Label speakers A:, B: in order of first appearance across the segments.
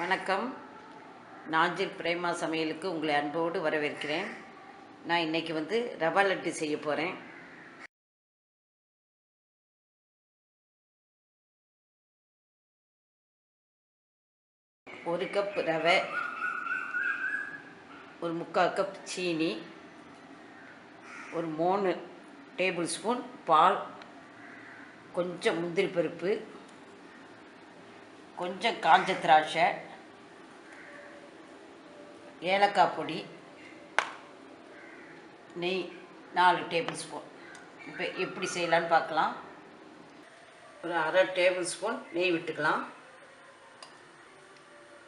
A: வணக்கம். நாஞ்சில் பிரேமா சமையலுக்கு உங்களை அன்போடு வரவேற்கிறேன். நான் இன்னைக்கு வந்து ரவா லட்டு செய்ய போகிறேன் ஒரு கப் ரவை ஒரு முக்கால் கப் சீனி ஒரு மூணு டேபிள் ஸ்பூன் பால் கொஞ்சம் முந்திரி பருப்பு கொஞ்சம் காஞ்ச திராட்சை ஏலக்காய் பொடி நெய் நாலு டேபிள் ஸ்பூன். இப்போ எப்படி செய்யலான்னு பார்க்கலாம். ஒரு அரை டேபிள் ஸ்பூன் நெய் விட்டுக்கலாம்.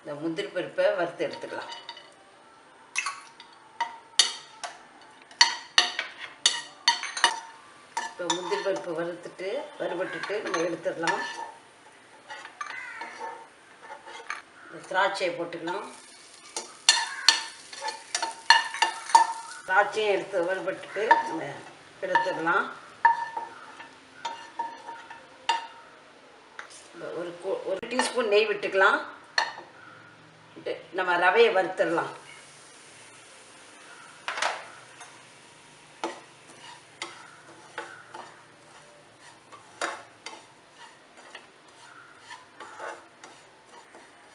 A: இந்த முந்திரி பருப்பை வறுத்து எடுத்துக்கலாம். இப்போ முந்திரி பருப்பு வறுத்துட்டு வறுபட்டுட்டு நம்ம எடுத்துடலாம். இந்த திராட்சையை போட்டுக்கலாம். திராட்சையும் எடுத்து வறுபட்டுட்டு நம்ம எடுத்துக்கலாம். ஒரு ஒரு டீஸ்பூன் நெய் விட்டுக்கலாம். நம்ம ரவையை வறுத்துடலாம்.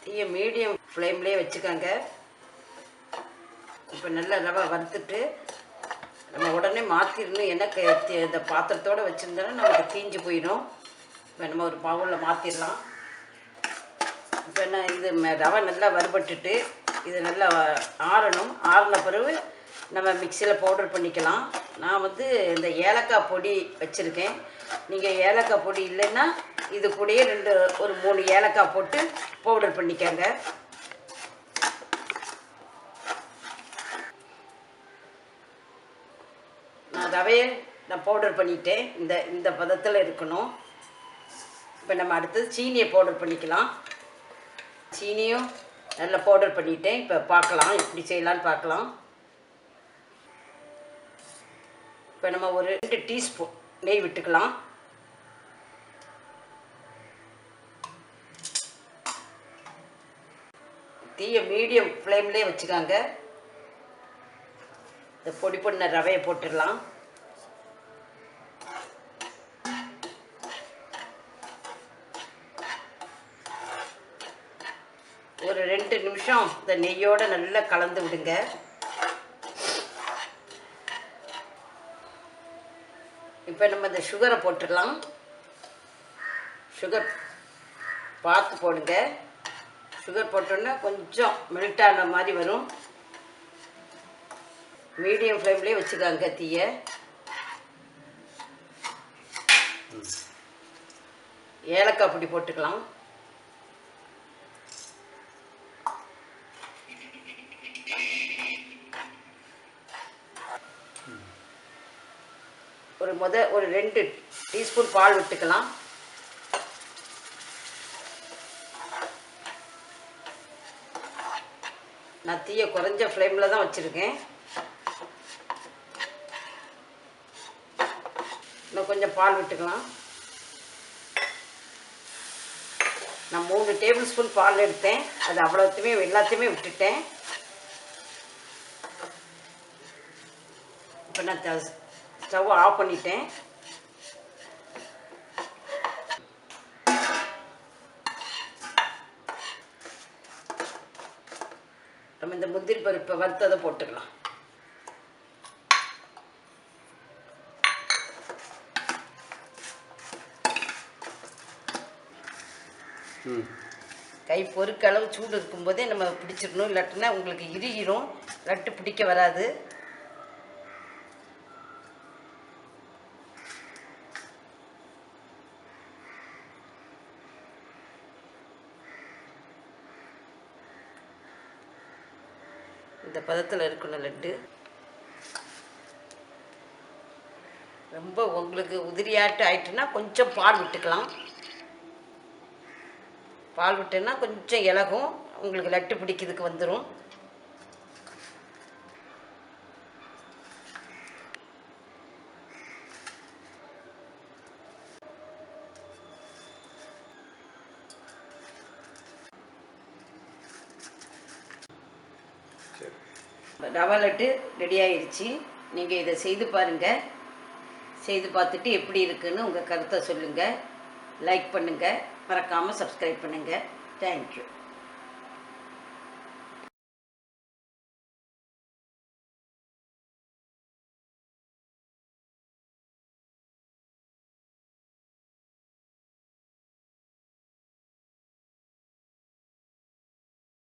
A: தீயை மீடியம் ஃப்ளேம்லேயே வச்சுக்கோங்க. இப்போ நல்லா ரவை வறுத்துட்டு நம்ம உடனே மாற்றிடணும் எனக்கு இந்த பாத்திரத்தோடு வச்சுருந்தோன்னா நமக்கு தீஞ்சு போயிடும். இப்போ நம்ம ஒரு பவுலில் மாற்றிடலாம் இப்போ என்ன இது ம- ரவை நல்லா வறுபட்டுட்டு இது நல்லா ஆறணும். ஆறின பிறகு நம்ம மிக்சியில் பவுடர் பண்ணிக்கலாம். நான் வந்து இந்த ஏலக்காய் பொடி வச்சுருக்கேன். நீங்கள் ஏலக்காய் பொடி இல்லைன்னா இது கூடயே ரெண்டு ஒரு மூணு ஏலக்காய் போட்டு பவுடர் பண்ணிக்கோங்க. நான் ரவையை நான் பவுடர் பண்ணிட்டேன். இந்த இந்த பதத்தில் இருக்கணும். இப்போ நம்ம அடுத்தது சீனியை பவுடர் பண்ணிக்கலாம். சீனியும் நல்லா பவுடர் பண்ணிட்டேன். இப்போ பார்க்கலாம் எப்படி செய்யலான்னு பார்க்கலாம். இப்போ நம்ம ஒரு ரெண்டு டீஸ்பூன் நெய் விட்டுக்கலாம். தீயை மீடியம் ஃப்ளேம்லேயே வச்சுக்காங்க. இந்த பொடி பண்ண ரவையை போட்டுடலாம். ஒரு ரெண்டு நிமிஷம் இந்த நெய்யோட நல்லா கலந்து விடுங்க. இப்போ நம்ம இந்த சுகரை போட்டுடலாம். சுகர் பார்த்து போடுங்க. சுகர் போட்டோன்னா கொஞ்சம் மெல்ட் ஆன மாதிரி வரும். மீடியம் ஃப்ளேம்லேயே வச்சுக்காங்க தீயை. ஏலக்காய் பொடி போட்டுக்கலாம். ஒரு முத ஒரு ரெண்டு டீஸ்பூன் பால் விட்டுக்கலாம். நான் தீயை குறைஞ்ச ஃப்ளேமில் தான் வச்சுருக்கேன். இன்னும் கொஞ்சம் பால் விட்டுக்கலாம். நான் மூணு டேபிள் ஸ்பூன் பால் எடுத்தேன். அது அவ்வளோத்தையுமே எல்லாத்தையுமே விட்டுட்டேன். இப்போ நான் ஸ்டவ் ஆஃப் பண்ணிட்டேன். நம்ம இந்த முந்திரி பருப்பை வறுத்ததை போட்டுக்கலாம். கை பொறுக்க அளவு சூடு இருக்கும்போதே நம்ம பிடிச்சிடணும். இல்லாட்டினா உங்களுக்கு இறுகிரும். லட்டு பிடிக்க வராது. இந்த பதத்தில் இருக்கணும் லட்டு. ரொம்ப உங்களுக்கு உதிரியாட்டு ஆயிட்டுன்னா கொஞ்சம் பால் விட்டுக்கலாம். பால் விட்டுன்னா கொஞ்சம் இலகும். உங்களுக்கு லட்டு பிடிக்கிறதுக்கு வந்துடும் ரவா லட்டு ரெடி ஆயிடுச்சு நீங்கள் இதை செய்து பாருங்கள் செய்து பார்த்துட்டு எப்படி இருக்குன்னு உங்கள் கருத்தை சொல்லுங்கள் லைக் பண்ணுங்கள் மறக்காமல் சப்ஸ்கிரைப் பண்ணுங்கள் தேங்க்யூ